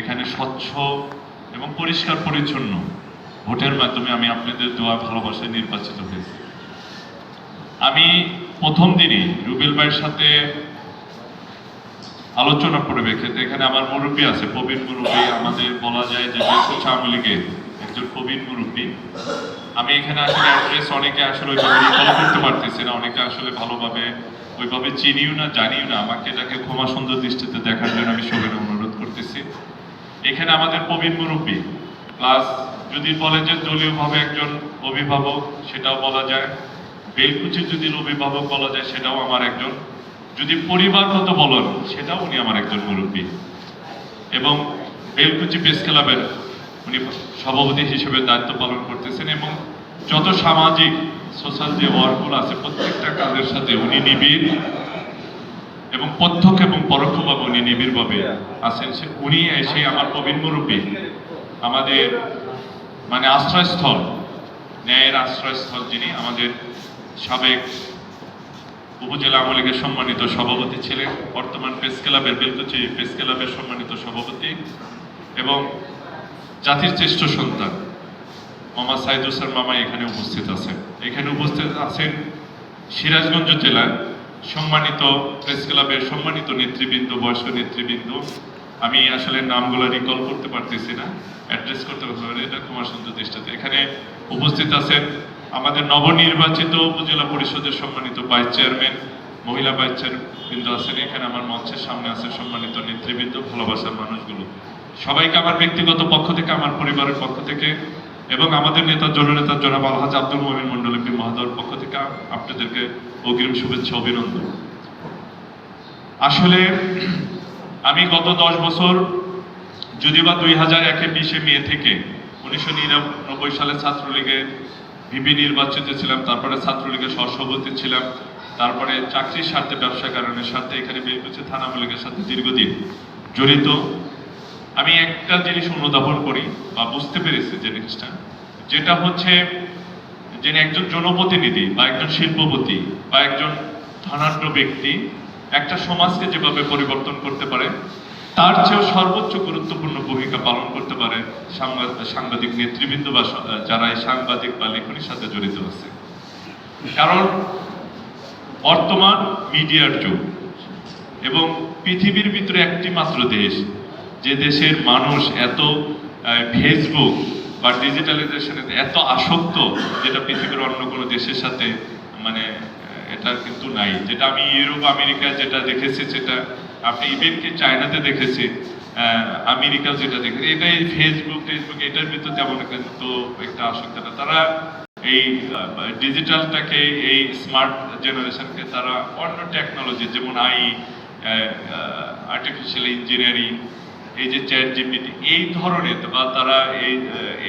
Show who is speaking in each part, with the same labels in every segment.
Speaker 1: এখানে স্বচ্ছ এবং পরিষ্কার পরিচ্ছন্ন ভোটের মাধ্যমে আমি আপনাদের দোয়া, ভালোবাসায় নির্বাচিত হয়েছি। আমি প্রথম দিনই রুবেল ভাইয়ের সাথে আলোচনা পরিপ্রেক্ষিতে এখানে আমার মুরব্বী আছে, প্রবীণ মুরব্বী, আমাদের বলা যায় যে আওয়ামী লীগের একজন প্রবীণ মুরব্বী। আমি এখানে আসলে অ্যাড্রেস অনেকে আসলে ওইভাবে রিকল করতে পারতেছি না, অনেকে আসলে ভালোভাবে ওইভাবে চিনিও না, জানিও না। আমাকে এটাকে ক্ষমা সুন্দর দৃষ্টিতে দেখার জন্য আমি সবাই অনুরোধ করতেছি। এখানে আমাদের প্রবীণ মুরব্বী। প্লাস যদি বলে যে দলীয়ভাবে একজন অভিভাবক, সেটাও বলা যায়। বেলকুচির যদি অভিভাবক বলা যায়, সেটাও আমার একজন। যদি পরিবারগত বলেন, সেটাও উনি আমার একজন মুরব্বী। এবং বেলকুচি প্রেস ক্লাবের উনি সভাপতি হিসেবে দায়িত্ব পালন করতেছেন এবং যত সামাজিক সোশ্যাল যে ওয়ার্কগুলো আছে, প্রত্যেকটা কাজের সাথে উনি নিবিড়। এবং প্রত্যক্ষ এবং পরোক্ষ পরোক্ষভাবে উনি নিবিড়ভাবে আছেন। সে উনি এসে আমার প্রবীণ মুরব্বী। আমাদের মানে আশ্রয়স্থল ন্যায়ের আশ্রয়স্থল যিনি আমাদের সাবেক উপজেলা আওয়ামী লীগের সম্মানিত সভাপতি ছিলেন বর্তমান প্রেস ক্লাবের বেলকুচি প্রেস ক্লাবের সম্মানিত সভাপতি এবং জাতির শ্রেষ্ঠ সন্তান মামা সাইদ হোসেন মামা এখানে উপস্থিত আছেন। এখানে উপস্থিত আছেন সিরাজগঞ্জ জেলার সম্মানিত প্রেস ক্লাবের সম্মানিত নেতৃবৃন্দ, বয়স্ক নেতৃবৃন্দ। আমি আসলে নামগুলো রিকল করতে পারতেছি না। অ্যাড্রেস করতে পারছি এটা কুমার সুন্দর দৃষ্টিতে। এখানে উপস্থিত আছেন আমাদের নবনির্বাচিত উপজেলা পরিষদের সম্মানিত ভাইস চেয়ারম্যান মহিলা ভাইস চেয়ারবৃন্দ আছেন। এখানে আমার মঞ্চের সামনে আছে সম্মানিত নেতৃবৃন্দ, ভালোবাসার মানুষগুলো। সবাইকে আমার ব্যক্তিগত পক্ষ থেকে, আমার পরিবারের পক্ষ থেকে এবং আমাদের নেতা, জননেতা জনাব আলহাজ আব্দুল মমিন মন্ডল এমপি মহাদর পক্ষ থেকে আপনাদেরকে অগ্রিম শুভেচ্ছা, অভিনন্দন। আসলে আমি গত দশ বছর যদি বা দুই হাজার একে বিশে মে থেকে উনিশশো নিরানব্বই সালে ছাত্রলীগে ভিপি নির্বাচিত ছিলাম, তারপরে ছাত্রলীগের সহসভাপতি ছিলাম, তারপরে চাকরির স্বার্থে ব্যবসা কারণের স্বার্থে এখানে বেরকুচি থানা লীগের সাথে দীর্ঘদিন জড়িত। আমি একটা জিনিস অনুধাবন করি বা বুঝতে পেরেছি, যে জিনিসটা। যেটা হচ্ছে যে একজন জনপ্রতিনিধি বা একজন শিল্পপতি বা একজন ধনাঢ্য ব্যক্তি, একটা সমাজকে যেভাবে পরিবর্তন করতে পারে, তার চেয়েও সর্বোচ্চ গুরুত্বপূর্ণ ভূমিকা পালন করতে পারে সাংবাদ- সাংবাদিক নেতৃবৃন্দ বা যারা এই সাংবাদিক বা লেখনির সাথে জড়িত আছে। কারণ বর্তমান মিডিয়ার যুগ এবং পৃথিবীর ভিতরে একটি মাত্র দেশ যে দেশের মানুষ এত ফেসবুক বা ডিজিটালাইজেশনে এত আসক্ত যেটা পৃথিবীর অন্য কোনো দেশের সাথে মানে এটা কিন্তু নাই। যেটা আমি ইউরোপ আমেরিকা যেটা দেখেছি সেটা আপনি ইভেন কি চায়নাতে দেখেছি আহ, আমেরিকাও যেটা দেখেছি এটাই ফেসবুক টেসবুক এটার ভিতরে তেমন কিন্তু একটা আসক্ত না। তারা এই ডিজিটালটাকে এই স্মার্ট জেনারেশনকে তারা অন্য টেকনোলজি যেমন আই আর্টিফিশিয়াল ইঞ্জিনিয়ারিং এই যে চ্যাট জিপিটি এই ধরনের বা তারা এই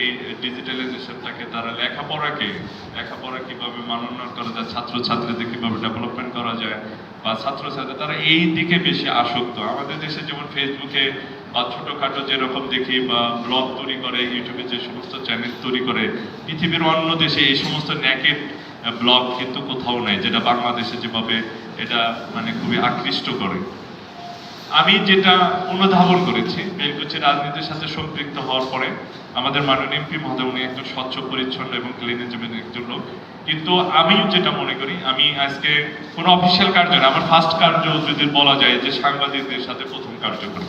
Speaker 1: এই ডিজিটালাইজেশনটাকে তারা লেখাপড়াকে, লেখাপড়া কীভাবে মানোন্নয়ন করা যায়, ছাত্রছাত্রীদের কীভাবে ডেভেলপমেন্ট করা যায়, বা ছাত্রছাত্রী, তারা এই দিকে বেশি আসক্ত। আমাদের দেশে যেমন ফেসবুকে বা ছোটোখাটো যেরকম দেখি বা ব্লগ তৈরি করে ইউটিউবে যে সমস্ত চ্যানেল তৈরি করে, পৃথিবীর অন্য দেশে এই সমস্ত ন্যাকেট ব্লগ কিন্তু কোথাও নাই, যেটা বাংলাদেশে যেভাবে এটা মানে খুবই আকৃষ্ট করে। আমি যেটা অনুধাবন করেছি বেলকুচি রাজনীতির সাথে সম্পৃক্ত হওয়ার পরে আমাদের মাননীয় এমপি মহোদয় উনি একজন স্বচ্ছ, পরিচ্ছন্ন এবং ক্লিনিজমের একজন লোক। কিন্তু আমিও যেটা মনে করি, আমি আজকে কোনো অফিসিয়াল কার্য না, আমার ফার্স্ট কার্য যদি বলা যায় যে সাংবাদিকদের সাথে প্রথম কার্য করি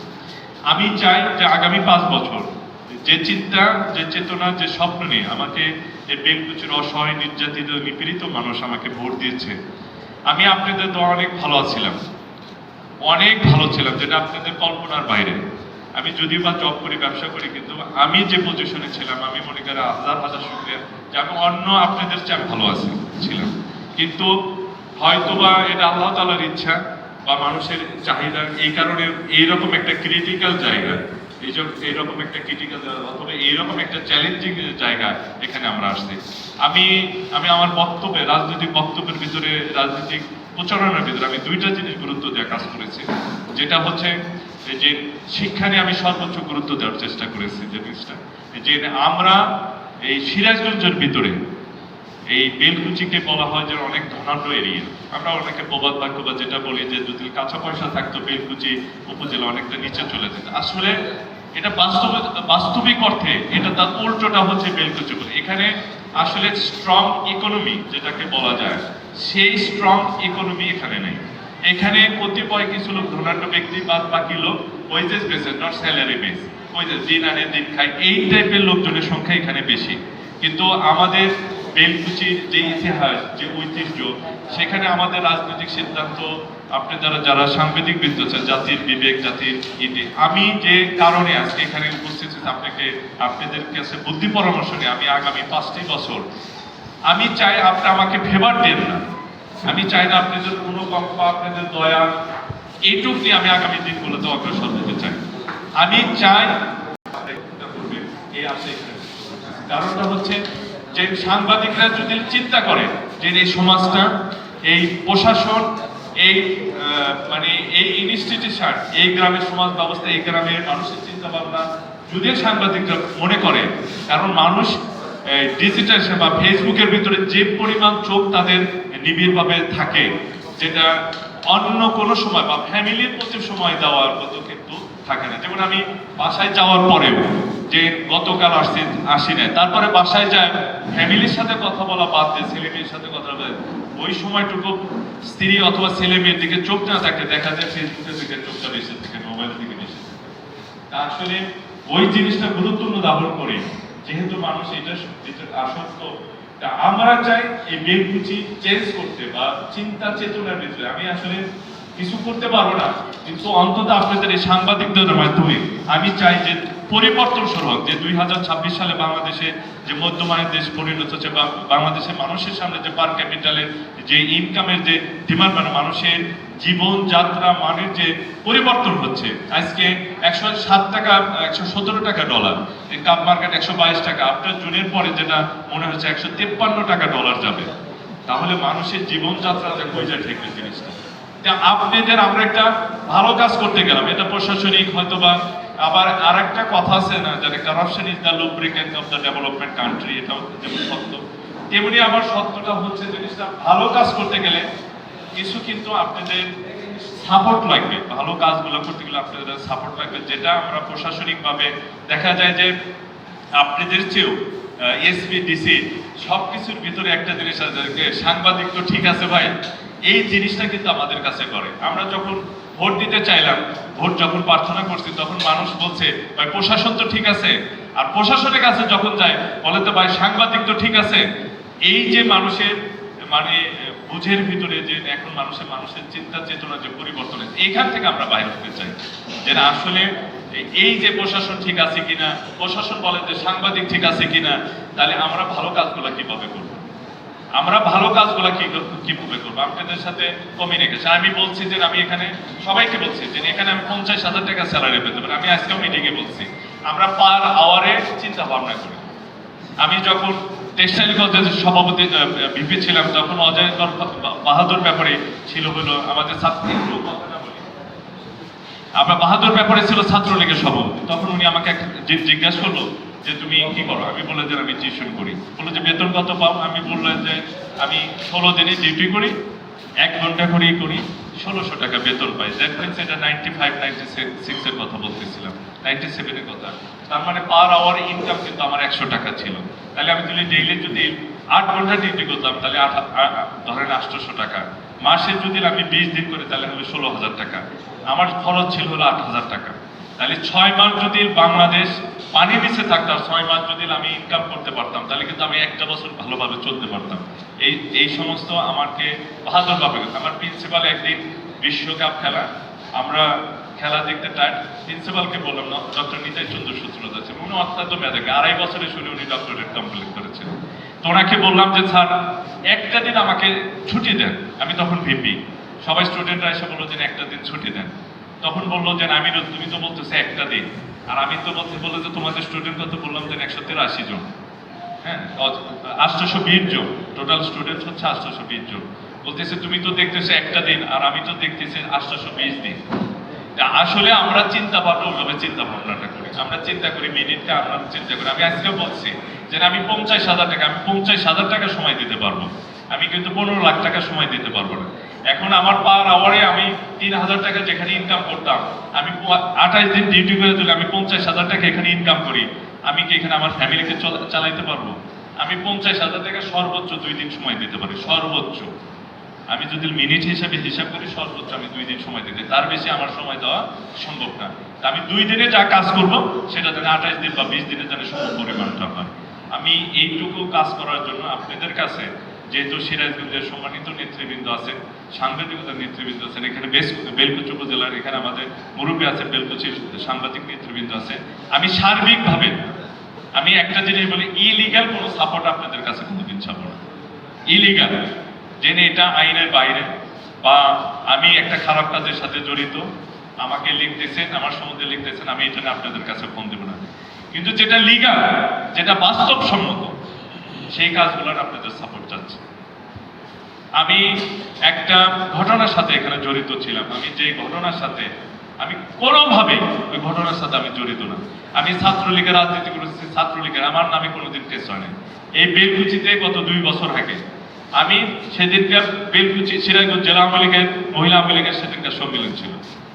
Speaker 1: আমি চাই যে আগামী পাঁচ বছর যে চিন্তা, যে চেতনা, যে স্বপ্ন নিয়ে আমাকে এই বেলকুচির অসহায়, নির্যাতিত, নিপীড়িত মানুষ আমাকে ভোট দিয়েছে। আমি আপনাদের তো অনেক ভালো আছিলাম। অনেক ভালো ছিলাম, যেটা আপনাদের কল্পনার বাইরে। আমি যদি বা জব করি, ব্যবসা করি, কিন্তু আমি যে পজিশনে ছিলাম, আমি মনে করি হাজার হাজার শুক্রিয়া যে আমি অন্য আপনাদের চেয়ে ভালো আছি, ছিলাম। কিন্তু হয়তো বা এটা আল্লাহ তালার ইচ্ছা বা মানুষের চাহিদা এই কারণে এইরকম একটা ক্রিটিক্যাল জায়গা এই যে এইরকম একটা ক্রিটিক্যাল অথবা এইরকম একটা চ্যালেঞ্জিং জায়গা এখানে আমরা আসছি। আমি আমি আমার বক্তব্যে, রাজনৈতিক বক্তব্যের ভিতরে, রাজনৈতিক প্রচারণার ভিতরে আমি দুইটা জিনিস গুরুত্ব দেওয়ার কাজ করেছি। যেটা হচ্ছে যে শিক্ষা নিয়ে আমি সর্বোচ্চ গুরুত্ব দেওয়ার চেষ্টা করেছি জিনিসটা। যে আমরা এই সিরাজগঞ্জের ভিতরে এই বেলকুচিকে বলা হয় যে অনেক ধনাঢ্য এরিয়া। আমরা অনেকে প্রবাদ বাক্য বা যেটা বলি যে যদি কাঁচা পয়সা থাকতো বেলকুচি উপজেলা অনেকটা নিচে চলে যেত। আসলে এটা বাস্তব, বাস্তবিক অর্থে এটা তার উল্টোটা হচ্ছে বেলকুচি বলে। এখানে আসলে স্ট্রং ইকোনমি যেটাকে বলা যায়, সেই স্ট্রং ইকোনমি এখানে নেই। এখানে কতিপয় কিছু লোক, ধনাঢ্য ব্যক্তি বাদ বাকি লোক wages bases not salary base যে দিন আনে দিন খায়, এই টাইপের লোকজনের সংখ্যা এখানে বেশি। কিন্তু আমাদের বেলকুচির যে ইতিহাস, যে ঐতিহ্য, সেখানে আমাদের রাজনৈতিক সিদ্ধান্ত আপনি যারা যারা সাংবাদিক আছেন, জাতির বিবেক, জাতির ইতি, আমি যে কারণে আজকে এখানে উপস্থিত আপনাকে, আপনাদের কাছে বুদ্ধি পরামর্শ নিয়ে আমি আগামী পাঁচটি বছর, আমি চাই আপনি আমাকে ফেভার দেন না। আমি চাই না আপনাদের অনুকম্প আপনাদের দয়া, এইটুক নিয়ে আমি আগামী দিনগুলোতে অগ্রসর হতে চাই। আমি চাই এই এখানে। কারণটা হচ্ছে যে সাংবাদিকরা যদি চিন্তা করে যে এই সমাজটা, এই প্রশাসন এই মানে এই ইনস্টিটিউশন এই গ্রামের সমাজ ব্যবস্থা, এই গ্রামের মানুষের চিন্তা ভাবনা যদি সাংবাদিকরা মনে করে, কারণ মানুষ ডিজিটাল বা ফেসবুকের ভিতরে যে পরিমাণ চোখ তাদের নিবিড়ভাবে থাকে, যেটা অন্য কোনো সময় বা ফ্যামিলির প্রতি সময় দেওয়ার মতো কিন্তু থাকে না। যেমন আমি বাসায় যাওয়ার পরেও যে গতকাল আসছি আসি নাই, তারপরে বাসায় যায় ফ্যামিলির সাথে কথা বলা বাদ দিয়ে ছেলে মেয়ের সাথে কথা বলে, ওই সময়টুকু স্ত্রী অথবা ছেলে মেয়ের দিকে চোখ না থাকে দেখা যায় ফেসবুকের দিকে চোখটা বেশি থাকে, মোবাইলের দিকে বেশি তা আসলে ওই জিনিসটা গুরুত্বপূর্ণ দাবন করে, যেহেতু মানুষ এটা আসক্ত। আমরা চাই এই বেলকুচি চেঞ্জ করতে বা চিন্তা চেতনার ভিতরে। আমি আসলে কিছু করতে পারব না, কিন্তু অন্তত আপনাদের এই সাংবাদিকদের মাধ্যমে আমি চাই যে পরিবর্তন শুরু হোক। যে দুই ছাব্বিশ সালে বাংলাদেশে যে মধ্যমানের দেশ পরিণত হচ্ছে বা বাংলাদেশের মানুষের সামনে যে পার ক্যাপিটালের যে ইনকামের যে ডিমান্ড মানে মানুষের জীবনযাত্রা মানের যে পরিবর্তন হচ্ছে, আজকে একশো সাত টাকা, একশো সতেরো টাকা ডলার কাপ মার্কেট একশো বাইশ টাকা। আপনার জুনের পরে যেটা মনে হচ্ছে একশো তেপ্পান্ন টাকা ডলার যাবে। তাহলে মানুষের জীবনযাত্রাটা কই যায় ঠেকবে জিনিসটা। আপনাদের আমরা একটা ভালো কাজ করতে গেলাম। এটা প্রশাসনিক হয়তো বা আবার আর একটা কথা আছে না যে corruption is the lubricant of the development country এটাও যেমন সত্য। তেমনি আবার সত্যটা হচ্ছে জিনিসটা ভালো কাজ করতে গেলে কিছু কিন্তু আপনাদের সাপোর্ট লাগবে। ভালো কাজগুলো করতে গেলে আপনাদের সাপোর্ট লাগবে। যেটা আমরা প্রশাসনিকভাবে দেখা যায় যে আপনাদের চেয়েও এসপি ডিসি সব কিছুর ভিতরে একটা জিনিস আছে সাংবাদিক তো ঠিক আছে ভাই, এই জিনিসটা কিন্তু আমাদের কাছে করে। আমরা যখন ভোট দিতে চাইলাম, ভোট যখন প্রার্থনা করছি, তখন মানুষ বলছে, ভাই, প্রশাসন তো ঠিক আছে। আর প্রশাসনের কাছে যখন যায়, বলে তো, ভাই, সাংবাদিক তো ঠিক আছে। এই যে মানুষের মানে বুঝের ভিতরে যে এখন মানুষের মানুষের চিন্তা চেতনা যে পরিবর্তন এইখান থেকে আমরা বাইরে হতে চাই। যে না, আসলে এই যে প্রশাসন ঠিক আছে কিনা, প্রশাসন বলে যে সাংবাদিক ঠিক আছে কিনা, তাহলে আমরা ভালো কাজগুলো কীভাবে করব? আমরা ভালো কাজগুলো কি কীভাবে করব? আপনাদের সাথে কমিউনিকেশন আমি বলছি যে আমি এখানে, সবাইকে বলছি যে এখানে আমি পঞ্চাশ হাজার টাকা স্যালারি পেতে পারি। আমি আজকেও মিটিংয়ে বলছি, আমরা পার আওয়ারে চিন্তা ভাবনা করি। আমি যখন টেক্সটাইল কলেজের সভাপতি ভিপি ছিলাম, তখন অজয় বাহাদুর ব্যাপারে ছিল হলো আমাদের ছাত্র। আপনার বাহাদুর ব্যাপারে ছিল ছাত্রলীগের সভাপতি। তখন উনি আমাকে জিজ্ঞাসা করল যে তুমি কি করো? আমি বললাম যে আমি টিউশন করি। বলল যে, বেতন কত পাও? আমি বললাম যে, আমি ষোলো দিনে ডিউটি করি, এক ঘণ্টা করেই করি, ষোলোশো টাকা বেতন পাই। দ্যাট মিনস এটা নাইনটি ফাইভ নাইনটি সিক্সের কথা বলতেছিলাম। নাইনটি সেভেনের কথা। তার মানে পার আওয়ার ইনকাম কিন্তু আমার একশো টাকা ছিল। তাহলে আমি যদি ডেইলি যদি আট ঘণ্টা ডিউটি করতাম, তাহলে আট ধরেন আটশোশো টাকা। মাসে যদি আমি বিশ দিন করি, তাহলে হবে ষোলো হাজার টাকা। আমার খরচ ছিল হলো আট হাজার টাকা। তাহলে ছয় মাস যদি বাংলাদেশ পানি নিচে থাকতো, আর ছয় মাস যদি আমি ইনকাম করতে পারতাম, তাহলে কিন্তু আমি একটা বছর ভালোভাবে চলতে পারতাম। এই এই সমস্ত আমাকে বাহাদুর ভাবে আমার প্রিন্সিপাল একদিন বিশ্বকাপ খেলা, আমরা খেলা দেখতে টাইট প্রিন্সিপালকে বললাম, না ডক্টর নিতাই চন্দ্র সূত্রতা আছে। উনি অত্যন্ত মেধাকে আড়াই বছরে শুনে উনি ডক্টরেট কমপ্লিট করেছেন। তো ওনাকে বললাম যে, স্যার, একটা দিন আমাকে ছুটি দেন। আমি তখন ভিপি সবাই স্টুডেন্টরা এসে বলল যে একটা দিন ছুটি দেন। তখন বলল যে আমি তুমি তো বলতেছে একটা দিন। আর আমি তো বলতে বলল যে তোমাদের স্টুডেন্ট কত বললাম যে, একশো তিরাশি জন। হ্যাঁ আটশোশো বিশ জন। টোটাল স্টুডেন্ট হচ্ছে আটশোশো বিশ জন। বলতেছে, তুমি তো দেখতেছো একটা দিন, আর আমি তো দেখতেছি আটশোশো বিশ দিন আসলে আমরা চিন্তা ভাবনা, ওইভাবে চিন্তা ভাবনাটা করি। আমরা চিন্তা করি মিনিটটা, আমরা চিন্তা করি। আমি আজকেও বলছি যে, আমি পঞ্চাশ হাজার টাকা, আমি পঞ্চাশ হাজার টাকা সময় দিতে পারব। আমি কিন্তু পনেরো লাখ টাকা সময় দিতে পারব না। এখন আমার পার আওয়ারে আমি তিন হাজার টাকা যেখানে ইনকাম করতাম, আমি আঠাইশ দিন ডিউটি করে দিলে আমি পঞ্চাশ হাজার টাকা এখানে ইনকাম করি। আমি কি এখানে আমার ফ্যামিলিকে চালাইতে পারব? আমি পঞ্চাশ হাজার টাকা সর্বোচ্চ দুই দিন সময় দিতে পারি, সর্বোচ্চ। আমি যদি মিনিট হিসাবে হিসাব করি, সর্বোচ্চ আমি দুই দিন সময় দিতে তার বেশি আমার সময় দেওয়া সম্ভব না। আমি দুই দিনে যা কাজ করব, সেটা যেন আঠাশ দিন বা বিশ দিনে যেন সম পরিমাণটা হয়। আমি এইটুকু কাজ করার জন্য আপনাদের কাছে যেহেতু সিরাজগঞ্জের সম্মানিত নেতৃবৃন্দ আছেন সাংবাদিকতার নেতৃবৃন্দ আছেন, এখানে বেশ বেলকুচি উপজেলার এখানে আমাদের মুরব্বী আছেন বেলকুচির সাংবাদিক নেতৃবৃন্দ আছে আমি সার্বিকভাবে, আমি একটা জিনিস বলি ইলিগাল কোনো সাপোর্ট আপনাদের কাছে কোনোদিন চাবো না। ইলিগাল জেনে এটা আইনের বাইরে। বা আমি একটা খারাপ কাজের সাথে জড়িত, আমাকে লিখতেছেন আমার সম্বন্ধে লিখতেছেন আমি এটা আপনাদের কাছে ফোন দেবো না। কিন্তু যেটা লিগাল যেটা বাস্তবসম্মত, সেই কাজগুলোর আপনাদের সাপোর্ট আমি একটা ঘটনার সাথে এখানে জড়িত ছিলাম। আমি যে ঘটনার সাথে, আমি কোনোভাবে ওই ঘটনার সাথে আমি জড়িত না। আমি ছাত্রলীগের রাজনীতি করেছি, ছাত্রলীগের, আমার নামে কোনোদিন কেস হয় না এই বেলকুচিতে গত দুই বছর আগে আমি সেদিনকার বেলকুচি, সিরাজগঞ্জ জেলা আওয়ামী লীগের, মহিলা আওয়ামী লীগের সেদিনকার সম্মেলন ছিল।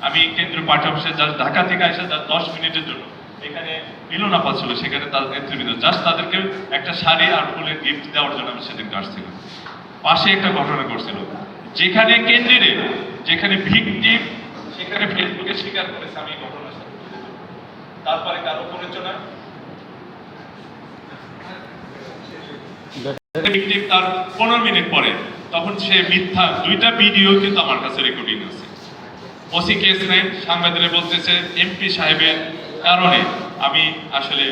Speaker 1: আমি কেন্দ্রীয় পার্টি অফিসে যা ঢাকা থেকে এসে যা দশ মিনিটের জন্য এখানে মিলনাপা ছিল। সেখানে তাদের নেতৃবৃন্দ জাস্ট তাদেরকে একটা শাড়ি আর ফুলের গিফট দেওয়ার জন্য আমি সেদিনকে আসছিলাম। পাশে একটা ঘটনা ঘটছিল। যেখানে ক্যান্ডিডেট যেখানে ভিকটিম, সেখানে ফেসবুকে স্বীকার করেছে আমি সাথে। তারপরে কারও ভিকটিম তার পনেরো মিনিট পরে, তখন সে মিথ্যা দুইটা ভিডিও কিন্তু আমার কাছে রেকর্ডিং আছে। ওসি কেস নেয় সাংবাদিকরা বলতেছে, এমপি সাহেবের কারণে আমি আসলে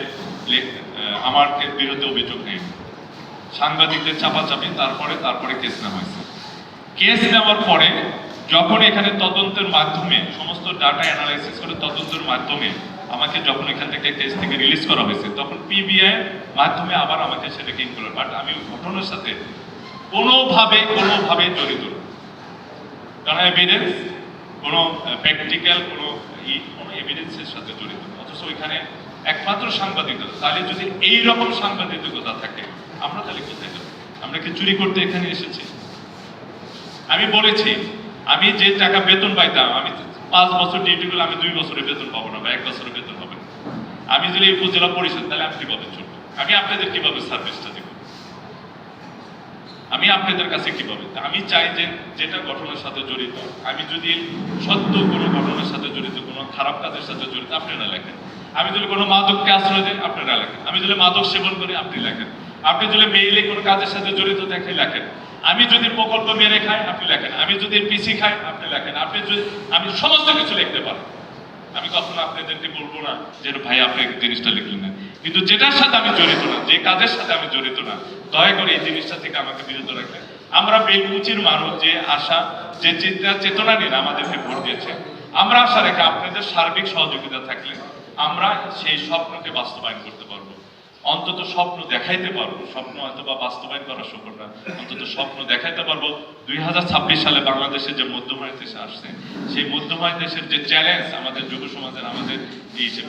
Speaker 1: আমার বিরুদ্ধে অভিযোগ নেই সাংবাদিকদের চাপাচাপি, তারপরে তারপরে কেস নেওয়া হয়েছে। কেস নেওয়ার পরে যখন এখানে তদন্তের মাধ্যমে, সমস্ত ডাটা অ্যানালাইসিস করে তদন্তের মাধ্যমে আমাকে যখন এখান থেকে কেস থেকে রিলিজ করা হয়েছে, তখন পিবিআই মাধ্যমে আবার আমাকে সেটাকে ইনক্লুড বাট আমি ঘটনার সাথে কোনোভাবে কোনোভাবে জড়িত কারণ এভিডেন্স কোনো প্র্যাকটিক্যাল কোনো ই, কোনো এভিডেন্সের সাথে জড়িত অথচ ওইখানে একমাত্র সাংবাদিকতা। তাহলে যদি এই রকম সাংবাদিকতা থাকে আমরা তাহলে কোথায় যাব আমরা কি চুরি করতে এখানে এসেছি? আমি বলেছি, আমি যে টাকা বেতন পাইতাম, আমি পাঁচ বছর ডিউটি করলে আমি দুই বছরের বেতন পাবো না বা এক বছরের বেতন হবে না। আমি যদি উপজেলা পরিষদ, তাহলে আমি কীভাবে চলবো আমি আপনাদের কীভাবে সার্ভিসটা দেবো? আমি আপনাদের কাছে কীভাবে? আমি চাই যে যেটা ঘটনার সাথে জড়িত, আমি যদি সত্য কোনো ঘটনার সাথে জড়িত, কোনো খারাপ কাজের সাথে জড়িত আপনারা লেখেন। আমি যদি কোনো মাদককে আশ্রয় দেন আপনারা লেখেন। আমি যদি মাদক সেবন করি, আপনি লেখেন। আপনি যদি মেইলে কোনো কাজের সাথে জড়িত দেখে লেখেন। আমি যদি প্রকল্প মেরে খাই, আপনি লেখেন। আমি যদি পিসি খাই, আপনি লেখেন। আপনি যদি, আমি সমস্ত কিছু লিখতে পারি। আমি কখনো আপনাদেরকে বলব না যে ভাই, আপনি জিনিসটা লিখলেন না। কিন্তু যেটার সাথে আমি জড়িত না, যে কাজের সাথে আমি জড়িত না, দয়া করে এই জিনিসটা থেকে আমাকে বিরত রাখবেন আমরা বেলকুচির মানুষ, যে আশা, যে চিন্তা, চেতনা নিয়ে আমাদেরকে ভোট দিয়েছে। আমরা আশা রেখে আপনাদের সার্বিক সহযোগিতা থাকলে আমরা সেই স্বপ্নকে বাস্তবায়ন করতে পারব। অন্তত স্বপ্ন দেখাইতে পারব। স্বপ্ন হয়তো বা বাস্তবায়ন করা সম্ভব না। অন্তত স্বপ্ন দেখাইতে পারব। দুই হাজার ছাব্বিশ সালে বাংলাদেশের যে মধ্যমায় দেশে আসছে, সেই মধ্যমায় দেশের যে চ্যালেঞ্জ আমাদের যুব সমাজের, আমাদের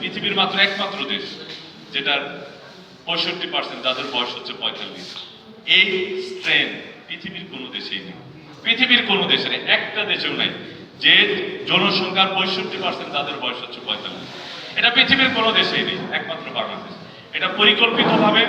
Speaker 1: পৃথিবীর মাত্র একমাত্র দেশ, যেটার পঁয়ষট্টি পার্সেন্ট যাদের বয়স হচ্ছে পঁয়তাল্লিশ, এই স্ট্রেন পৃথিবীর কোনো দেশেই নেই। পৃথিবীর কোনো দেশে নেই, একটা দেশেও নাই, যে জনসংখ্যার পঁয়ষট্টি পার্সেন্ট যাদের বয়স হচ্ছে পঁয়তাল্লিশ। এটা পৃথিবীর কোনো দেশেই নেই, একমাত্র বাংলাদেশ। এটা পরিকল্পিতভাবে,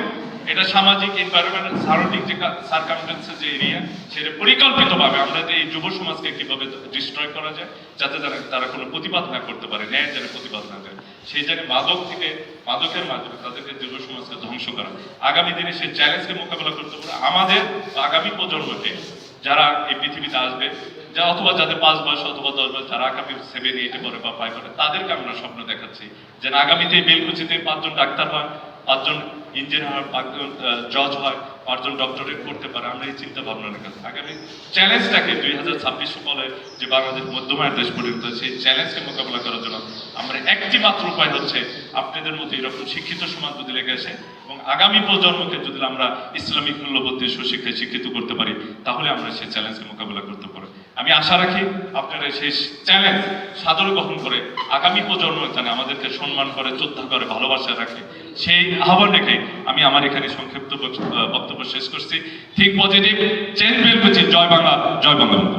Speaker 1: এটা সামাজিক এনভায়রনমেন্টাল সারাউন্ডিং যে সার্কামস্টেন্সের যে এরিয়া সেটা পরিকল্পিতভাবে আমরা এই যুব সমাজকে কীভাবে ডিস্ট্রয় করা যায়, যাতে তারা তারা কোনো প্রতিবাদ না করতে পারে ন্যায় যেন প্রতিবাদ না করে, সেই জন্য মাদক থেকে মাদকের মাধ্যমে তাদেরকে যুব সমাজকে ধ্বংস করা। আগামী দিনে সেই চ্যালেঞ্জকে মোকাবেলা করতে পারে আমাদের আগামী প্রজন্মকে যারা এই পৃথিবীতে আসবে, যা অথবা যাদের পাঁচ বয়স অথবা দশ বয়স, যারা আগামী সেভেন এইটে পরে বা ফাইভ পরে তাদেরকে আমরা স্বপ্ন দেখাচ্ছি। যেন আগামীতে বেলকুচিতে পাঁচজন ডাক্তার হয় পাঁচজন ইঞ্জিনিয়ার পাঁচজন জজ হয়, পাঁচজন ডক্টরেট করতে পারে। আমরা এই চিন্তা ভাবনা রেখেছি আগামী চ্যালেঞ্জটাকে দুই হাজার ছাব্বিশ বলে যে বাংলাদেশ মধ্যমায়ের দেশ পরিণত সেই চ্যালেঞ্জকে মোকাবেলা করার জন্য আমরা একটি মাত্র উপায় হচ্ছে আপনাদের মতো এরকম শিক্ষিত সমাজ যদি লেগে আসে এবং আগামী প্রজন্মকে যদি আমরা ইসলামিক মূল্যবোধ দিয়ে সুশিক্ষায় শিক্ষিত করতে পারি, তাহলে আমরা সেই চ্যালেঞ্জকে মোকাবেলা করতে পারি আমি আশা রাখি আপনারা সেই চ্যালেঞ্জ সাদর গ্রহণ করে আগামী প্রজন্ম যেন আমাদেরকে সম্মান করে, শ্রদ্ধা করে, ভালোবাসা রাখে। সেই আহ্বান রেখে আমি আমার এখানে সংক্ষিপ্ত বক্তব্য শেষ করছি। ঠিক পজিটিভ চেঞ্জ বিল জয় বাংলা, জয় বঙ্গবন্ধু।